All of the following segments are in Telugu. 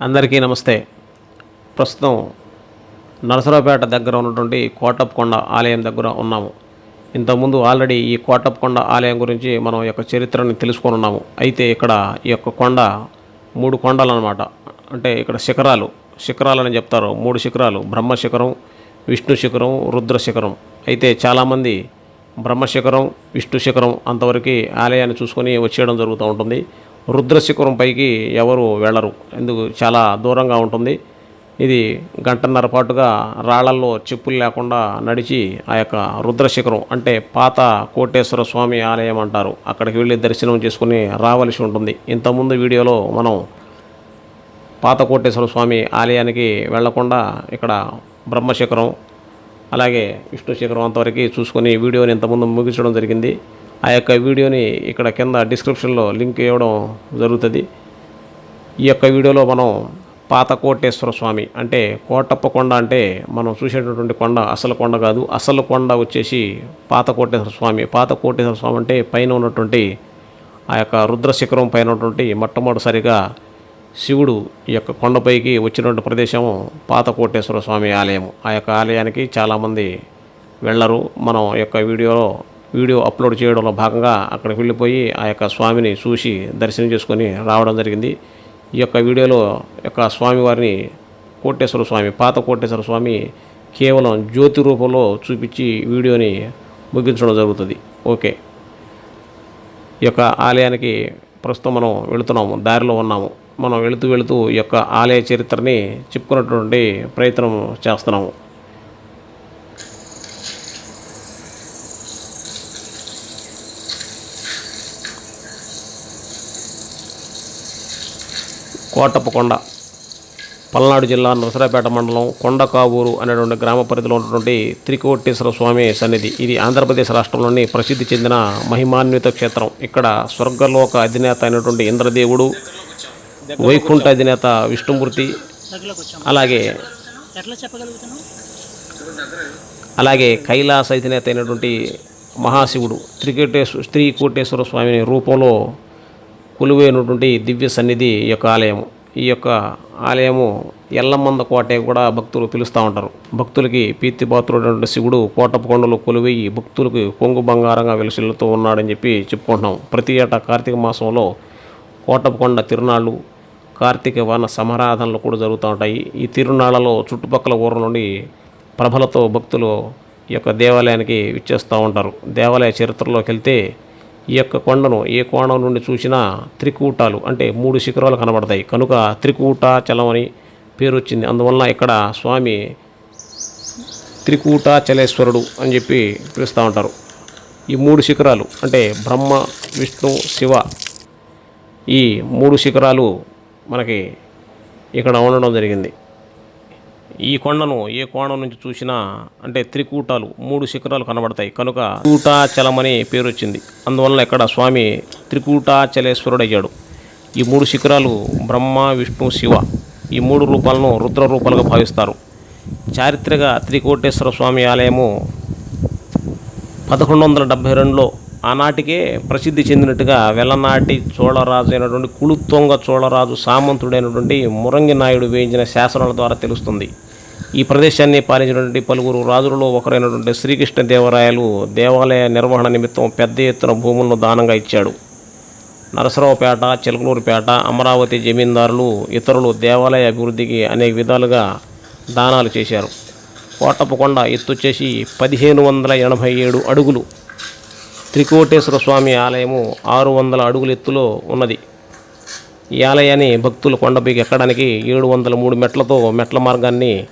అందరికీ నమస్తే. ప్రస్తుతం నరసరావుపేట దగ్గర ఉన్నటువంటి కోటప్పకొండ ఆలయం దగ్గర ఉన్నాము. ఇంతకుముందు ఆల్రెడీ ఈ కోటప్పకొండ ఆలయం గురించి మనం ఈ యొక్క చరిత్రని తెలుసుకొని ఉన్నాము. అయితే ఇక్కడ ఈ యొక్క కొండ మూడు కొండలు అనమాట అంటే ఇక్కడ శిఖరాలు. శిఖరాలని చెప్తారు. మూడు శిఖరాలు. బ్రహ్మ శిఖరం విష్ణు శిఖరం రుద్ర శిఖరం. అయితే చాలామంది బ్రహ్మ శిఖరం విష్ణు శిఖరం అంతవరకు ఆలయాన్ని చూసుకొని వచ్చేయడం జరుగుతూ ఉంటుంది. రుద్రశిఖరం పైకి ఎవరు వెళ్ళరు. ఎందుకు? చాలా దూరంగా ఉంటుంది. ఇది గంటన్నర పాటుగా రాళ్ళల్లో చెప్పులు లేకుండా నడిచి ఆ యొక్క రుద్రశిఖరం అంటే పాత కోటేశ్వర స్వామి ఆలయం అంటారు. అక్కడికి వెళ్ళి దర్శనం చేసుకుని రావలసి ఉంటుంది. ఇంతకుముందు వీడియోలో మనం పాత కోటేశ్వర స్వామి ఆలయానికి వెళ్ళకుండా ఇక్కడ బ్రహ్మశిఖరం అలాగే విష్ణు శిఖరం అంతవరకు చూసుకొని వీడియోని ఇంతకుముందు ముగించడం జరిగింది. ఆ యొక్క వీడియోని ఇక్కడ కింద డిస్క్రిప్షన్లో లింక్ ఇవ్వడం జరుగుతుంది. ఈ యొక్క వీడియోలో మనం పాత కోటేశ్వర స్వామి అంటే కోటప్ప కొండ అంటే మనం చూసేటటువంటి కొండ అసలు కొండ కాదు. అసలు కొండ వచ్చేసి పాత కోటేశ్వర స్వామి. పాత కోటేశ్వర స్వామి అంటే పైన ఉన్నటువంటి ఆ యొక్క రుద్ర శిఖరం పైన ఉన్నటువంటి మొట్టమొదటిసారిగా శివుడు ఈ యొక్క కొండపైకి వచ్చినటువంటి ప్రదేశం పాత కోటేశ్వర స్వామి ఆలయం ఆ యొక్క ఆలయానికి చాలామంది వెళ్ళరు. మనం ఈ యొక్క వీడియోలో వీడియో అప్లోడ్ చేయడంలో భాగంగా అక్కడికి వెళ్ళిపోయి ఆ యొక్క స్వామిని చూసి దర్శనం చేసుకొని రావడం జరిగింది. ఈ యొక్క వీడియోలో యొక్క స్వామివారిని కోటేశ్వర స్వామి పాత కోటేశ్వర స్వామి కేవలం జ్యోతి రూపంలో చూపించి వీడియోని ముగించడం జరుగుతుంది. ఓకే. ఈ యొక్క ఆలయానికి ప్రస్తుతం మనం వెళుతున్నాము. దారిలో ఉన్నాము. మనం వెళుతూ వెళుతూ ఈ యొక్క ఆలయ చరిత్రని చెప్పుకున్నటువంటి ప్రయత్నం చేస్తున్నాము. కోటప్పకొండ పల్నాడు జిల్లా నరసరాపేట మండలం కొండకావూరు అనేటువంటి గ్రామ పరిధిలో ఉన్నటువంటి త్రికోటేశ్వర స్వామి సన్నిధి. ఇది ఆంధ్రప్రదేశ్ రాష్ట్రంలోని ప్రసిద్ధి చెందిన మహిమాన్విత క్షేత్రం. ఇక్కడ స్వర్గలోక అధినేత అయినటువంటి ఇంద్రదేవుడు వైకుంఠ అధినేత విష్ణుమూర్తి అలాగే అలాగే కైలాస అధినేత అయినటువంటి మహాశివుడు త్రికోటేశ్వర శ్రీకోటేశ్వర స్వామి రూపంలో కొలువైనటువంటి దివ్య సన్నిధి ఈ యొక్క ఆలయము. ఈ యొక్క ఆలయము ఎల్లమ్మంద కోటే కూడా భక్తులు పిలుస్తూ ఉంటారు. భక్తులకి ప్రీతిపాత్రుడైనటువంటి శివుడు కోటప్పకొండలు కొలువయ్యి భక్తులకు కొంగు బంగారంగా వెలుసిల్లుతూ ఉన్నాడని చెప్పి చెప్పుకుంటున్నాం. ప్రతి ఏటా కార్తీక మాసంలో కోటప్పకొండ తిరునాళ్ళు కార్తీక వన సమారాధనలు కూడా జరుగుతూ ఉంటాయి. ఈ తిరునాళ్ళలో చుట్టుపక్కల ఊర్ల నుండి ప్రభలతో భక్తులు ఈ యొక్క దేవాలయానికి విచ్చేస్తూ ఉంటారు. దేవాలయ చరిత్రలోకి వెళ్తే ఈ యొక్క కొండను ఏ కోణం నుండి చూసినా త్రికూటాలు అంటే మూడు శిఖరాలు కనబడతాయి. కనుక త్రికూటాచలం అని పేరు వచ్చింది. అందువలన ఇక్కడ స్వామి త్రికూటాచలేశ్వరుడు అని చెప్పి పిలుస్తూ ఉంటారు. ఈ మూడు శిఖరాలు అంటే బ్రహ్మ విష్ణు శివ ఈ మూడు శిఖరాలు మనకి ఇక్కడ ఉండడం జరిగింది. ఈ కొండను ఏ కోణం నుంచి చూసినా అంటే త్రికూటాలు మూడు శిఖరాలు కనబడతాయి. కనుక కూటాచలమని పేరు వచ్చింది అందువలన ఇక్కడ స్వామి త్రికూటాచలేశ్వరుడయ్యాడు. ఈ మూడు శిఖరాలు బ్రహ్మ విష్ణు శివ ఈ మూడు రూపాలను రుద్ర రూపాలుగా భావిస్తారు. చారిత్రక త్రికోటేశ్వర స్వామి ఆలయము పదకొండు వందల డెబ్భై రెండులో ఆనాటికే ప్రసిద్ధి చెందినట్టుగా వెల్లనాటి చోళరాజు అయినటువంటి కులుత్తొంగ చోళరాజు సామంతుడైనటువంటి మురంగి నాయుడు వేయించిన శాసనాల ద్వారా తెలుస్తుంది. ఈ ప్రదేశాన్ని పాలించినటువంటి పలువురు రాజులలో ఒకరైనటువంటి శ్రీకృష్ణదేవరాయలు దేవాలయ నిర్వహణ నిమిత్తం పెద్ద ఎత్తున భూములను దానంగా ఇచ్చాడు. నరసరావుపేట చిలకలూరుపేట అమరావతి జమీందారులు ఇతరులు దేవాలయ అభివృద్ధికి అనేక విధాలుగా దానాలు చేశారు. కోటప్పకొండ ఎత్తు వచ్చేసి పదిహేను వందల ఎనభై ఏడు అడుగులు. త్రికోటేశ్వర స్వామి ఆలయము ఆరు వందల అడుగుల ఎత్తులో ఉన్నది. ఈ ఆలయాన్ని భక్తులు కొండపైకి ఎక్కడానికి ఏడు వందల మూడు మెట్లతో మెట్ల మార్గాన్ని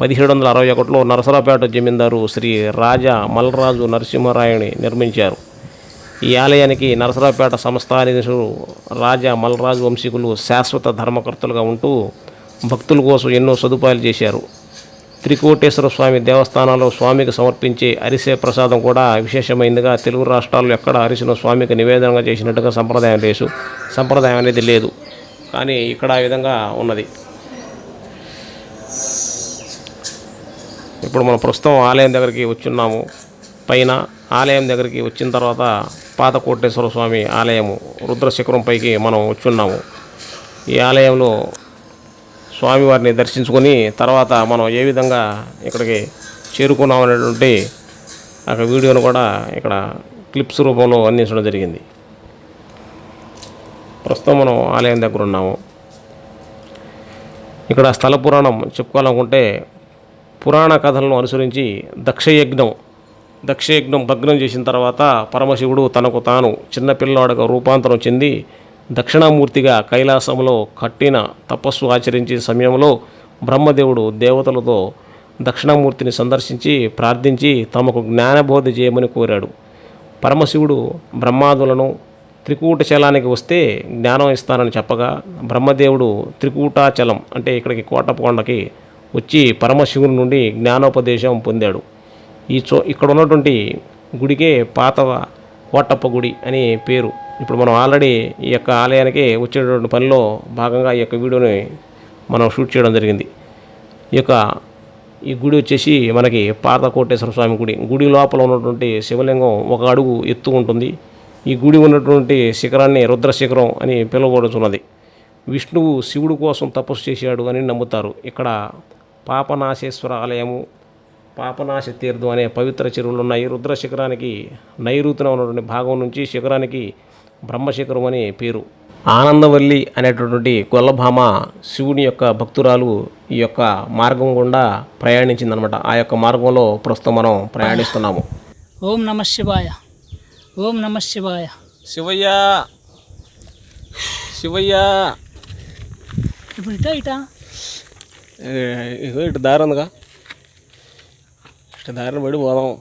పదిహేడు వందల అరవై ఒకటిలో నరసరావుపేట జమీందారు శ్రీ రాజా మల్రాజు నరసింహరాయుని నిర్మించారు. ఈ ఆలయానికి నరసరావుపేట సంస్థానిధులు రాజా మల్రాజు వంశీకులు శాశ్వత ధర్మకర్తలుగా ఉంటూ భక్తుల కోసం ఎన్నో సదుపాయాలు చేశారు. త్రికోటేశ్వర స్వామి దేవస్థానంలో స్వామికి సమర్పించే అరిసే ప్రసాదం కూడా విశేషమైందిగా తెలుగు రాష్ట్రాల్లో ఎక్కడ అరిసిన స్వామికి నివేదనగా చేసినట్టుగా సంప్రదాయం లేదు సంప్రదాయం అనేది లేదు. కానీ ఇక్కడ ఆ విధంగా ఉన్నది. ఇప్పుడు మనం ప్రస్తుతం ఆలయం దగ్గరికి వచ్చున్నాము. పైన ఆలయం దగ్గరికి వచ్చిన తర్వాత పాత కోటేశ్వర స్వామి ఆలయము రుద్రశిఖరం పైకి మనం వచ్చున్నాము. ఈ ఆలయంలో స్వామివారిని దర్శించుకొని తర్వాత మనం ఏ విధంగా ఇక్కడికి చేరుకున్నాం అనేటువంటి ఒక వీడియోను కూడా ఇక్కడ క్లిప్స్ రూపంలో అందించడం జరిగింది. ప్రస్తుతం మనం ఆలయం దగ్గర ఉన్నాము. ఇక్కడ స్థల పురాణం చెప్పుకోవాలనుకుంటే పురాణ కథలను అనుసరించి దక్షయజ్ఞం దక్షయజ్ఞం భగ్నం చేసిన తర్వాత పరమశివుడు తనకు తాను చిన్నపిల్లవాడుగా రూపాంతరం చెంది దక్షిణామూర్తిగా కైలాసంలో కట్టిన తపస్సు ఆచరించే సమయంలో బ్రహ్మదేవుడు దేవతలతో దక్షిణామూర్తిని సందర్శించి ప్రార్థించి తమకు జ్ఞానబోధ చేయమని కోరాడు. పరమశివుడు బ్రహ్మాదులను త్రికూటచలానికి వస్తే జ్ఞానం ఇస్తానని చెప్పగా బ్రహ్మదేవుడు త్రికూటాచలం అంటే ఇక్కడికి కోటపకొండకి వచ్చి పరమశివుని నుండి జ్ఞానోపదేశం పొందాడు. ఈ చో ఇక్కడ ఉన్నటువంటి గుడికే పాతవ కోటప్ప గుడి అని పేరు. ఇప్పుడు మనం ఆల్రెడీ ఈ యొక్క ఆలయానికి వచ్చేటువంటి పనిలో భాగంగా ఈ యొక్క వీడియోని మనం షూట్ చేయడం జరిగింది. ఈ యొక్క ఈ గుడి వచ్చేసి మనకి పాత కోటేశ్వర స్వామి గుడి. గుడి లోపల ఉన్నటువంటి శివలింగం ఒక అడుగు ఎత్తు ఉంటుంది. ఈ గుడి ఉన్నటువంటి శిఖరాన్ని రుద్ర శిఖరం అని పిలువబడుతున్నది. విష్ణువు శివుడు కోసం తపస్సు చేశాడు అని నమ్ముతారు. ఇక్కడ పాపనాశేశ్వర ఆలయము పాపనాశ తీర్థం అనే పవిత్ర చెరువులు ఉన్నాయి. రుద్ర శిఖరానికి నైరుతిన ఉన్నటువంటి భాగం నుంచి శిఖరానికి బ్రహ్మశిఖరం అని పేరు. ఆనందవల్లి అనేటటువంటి గొల్లభామ శివుని యొక్క భక్తురాలు ఈ యొక్క మార్గం గుండా ప్రయాణించిందనమాట. ఆ యొక్క మార్గంలో ప్రస్తుతం మనం ప్రయాణిస్తున్నాము. ఓం నమ శివాయ. ఓం నమ శివాయ. శివయ్య! శివయ్య! ఇప్పుడు ఇటా ఇటా. దారి ఉందిగా. ఇటు దారిని పడి పోదాం.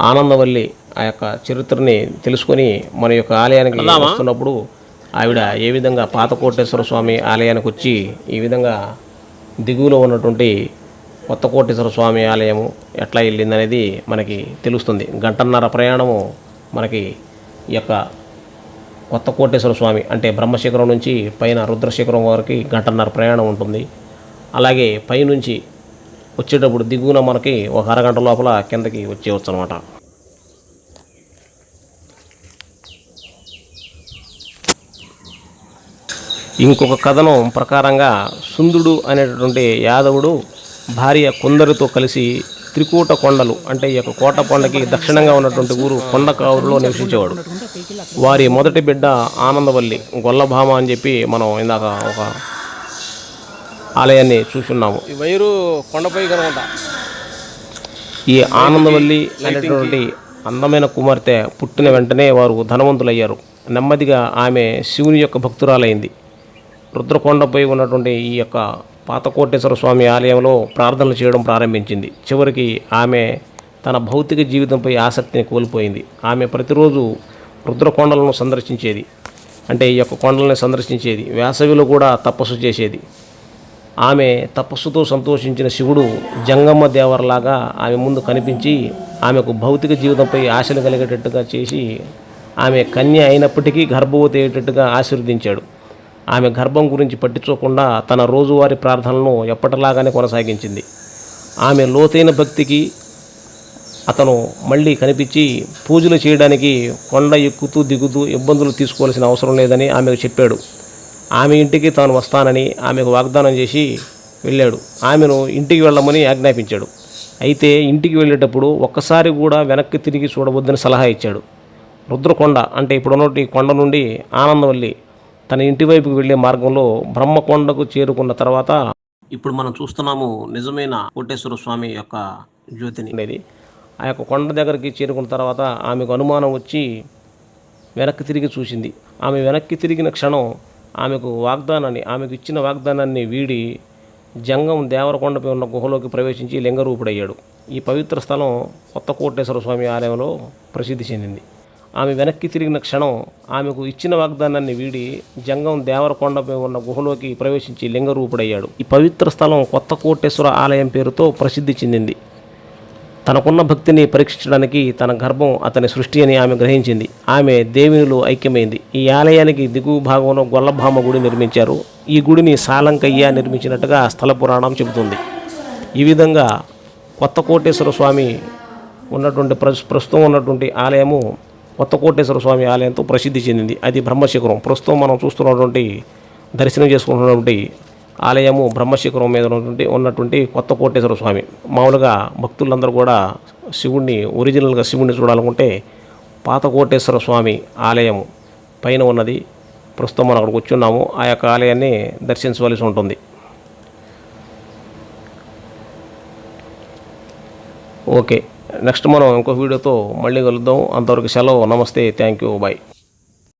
ఆనందవల్లి ఆ యొక్క చరిత్రని తెలుసుకొని మన యొక్క ఆలయానికి వస్తున్నప్పుడు ఆవిడ ఏ విధంగా పాత కోటేశ్వర స్వామి ఆలయానికి వచ్చి ఈ విధంగా దిగువలో ఉన్నటువంటి కొత్త కోటేశ్వర స్వామి ఆలయము ఎట్లా వెళ్ళిందనేది మనకి తెలుస్తుంది. గంటన్నర ప్రయాణము మనకి ఈ యొక్క కొత్త కోటేశ్వర స్వామి అంటే బ్రహ్మశిఖరం నుంచి పైన రుద్రశిఖరం వరకు గంటన్నర ప్రయాణం ఉంటుంది. అలాగే పైనుంచి వచ్చేటప్పుడు దిగువన మనకి ఒక అరగంట లోపల కిందకి వచ్చేవచ్చు అనమాట ఇంకొక కథనం ప్రకారంగా సుందుడు అనేటటువంటి యాదవుడు భార్య కొందరితో కలిసి త్రికూట కొండలు అంటే ఈ యొక్క కోట కొండకి దక్షిణంగా ఉన్నటువంటి ఊరు కొండకావురులో నివసించేవాడు. వారి మొదటి బిడ్డ ఆనందవల్లి గొల్లభామ అని చెప్పి మనం ఇందాక ఒక ఆలయాన్ని చూసున్నాము ఈ వైరు కొండపై కనుకుంట ఈ ఆనందవల్లి అనేటువంటి అందమైన కుమార్తె పుట్టిన వెంటనే వారు ధనవంతులయ్యారు. నెమ్మదిగా ఆమె శివుని యొక్క భక్తురాలైంది. రుద్రకొండపై ఉన్నటువంటి ఈ యొక్క పాతకోటేశ్వర స్వామి ఆలయంలో ప్రార్థనలు చేయడం ప్రారంభించింది. చివరికి ఆమె తన భౌతిక జీవితంపై ఆసక్తిని కోల్పోయింది. ఆమె ప్రతిరోజు రుద్రకొండలను సందర్శించేది. అంటే ఈ యొక్క కొండల్ని సందర్శించేది. వేసవిలో కూడా తపస్సు చేసేది. ఆమె తపస్సుతో సంతోషించిన శివుడు జంగమ్మ దేవర్లాగా ఆమె ముందు కనిపించి ఆమెకు భౌతిక జీవితంపై ఆశలు కలిగేటట్టుగా చేసి ఆమె కన్య అయినప్పటికీ గర్భవతి అయ్యేటట్టుగా ఆశీర్వదించాడు. ఆమె గర్భం గురించి పట్టించుకోకుండా తన రోజువారీ ప్రార్థనలను ఎప్పటిలాగానే కొనసాగించింది. ఆమె లోతైన భక్తికి అతను మళ్ళీ కనిపించి పూజలు చేయడానికి కొండ ఎక్కుతూ దిగుతూ ఇబ్బందులు తీసుకోవాల్సిన అవసరం లేదని ఆమెకు చెప్పాడు. ఆమె ఇంటికి తాను వస్తానని ఆమెకు వాగ్దానం చేసి వెళ్ళాడు. ఆమెను ఇంటికి వెళ్ళమని ఆజ్ఞాపించాడు. అయితే ఇంటికి వెళ్ళేటప్పుడు ఒక్కసారి కూడా వెనక్కి తిరిగి చూడవద్దని సలహా ఇచ్చాడు. రుద్రకొండ అంటే ఇప్పుడున్నటి కొండ నుండి ఆనందవల్లి తన ఇంటి వైపుకి వెళ్ళే మార్గంలో బ్రహ్మకొండకు చేరుకున్న తర్వాత ఇప్పుడు మనం చూస్తున్నాము నిజమైన కోటేశ్వర స్వామి యొక్క జ్యోతిని అనేది. ఆ యొక్క కొండ దగ్గరికి చేరుకున్న తర్వాత ఆమెకు అనుమానం వచ్చి వెనక్కి తిరిగి చూసింది. ఆమె వెనక్కి తిరిగిన క్షణం ఆమెకు వాగ్దానాన్ని ఆమెకు ఇచ్చిన వాగ్దానాన్ని వీడి జంగం దేవరకొండపై ఉన్న గుహలోకి ప్రవేశించి లింగరూపుడయ్యాడు. ఈ పవిత్ర స్థలం కొత్త కోటేశ్వర స్వామి ఆలయంలో ప్రసిద్ధి చెందింది. ఆమె వెనక్కి తిరిగిన క్షణం ఆమెకు ఇచ్చిన వాగ్దానాన్ని వీడి జంగం దేవరకొండపై ఉన్న గుహలోకి ప్రవేశించి లింగరూపుడయ్యాడు. ఈ పవిత్ర స్థలం కొత్త కోటేశ్వర ఆలయం పేరుతో ప్రసిద్ధి చెందింది. తనకున్న భక్తిని పరీక్షించడానికి తన గర్భం అతని సృష్టి అని ఆమె గ్రహించింది. ఆమె దేవునిలో ఐక్యమైంది. ఈ ఆలయానికి దిగువ భాగంలో గొల్లభామ గుడి నిర్మించారు. ఈ గుడిని సాలంకయ్య నిర్మించినట్టుగా స్థల పురాణం చెబుతుంది. ఈ విధంగా కొత్త కోటేశ్వర స్వామి ఉన్నటువంటి ప్రస్తుతం ఉన్నటువంటి ఆలయము కొత్త కోటేశ్వర స్వామి ఆలయంతో ప్రసిద్ధి చెందింది. అది బ్రహ్మశిఖరం. ప్రస్తుతం మనం చూస్తున్నటువంటి దర్శనం చేసుకుంటున్నటువంటి ఆలయము బ్రహ్మశిఖరం మీద ఉన్నటువంటి ఉన్నటువంటి కొత్త కోటేశ్వర స్వామి. మామూలుగా భక్తులందరూ కూడా శివుణ్ణి ఒరిజినల్గా శివుణ్ణి చూడాలనుకుంటే పాత కోటేశ్వర స్వామి ఆలయము పైన ఉన్నది. ప్రస్తుతం మనం అక్కడికి వచ్చున్నాము. ఆ యొక్క ఆలయాన్ని దర్శించవలసి ఉంటుంది. ఓకే. నెక్స్ట్ మనం ఇంకో వీడియోతో మళ్ళీ కలుద్దాం. అంతవరకు సెలవు. నమస్తే. Thank you. బాయ్.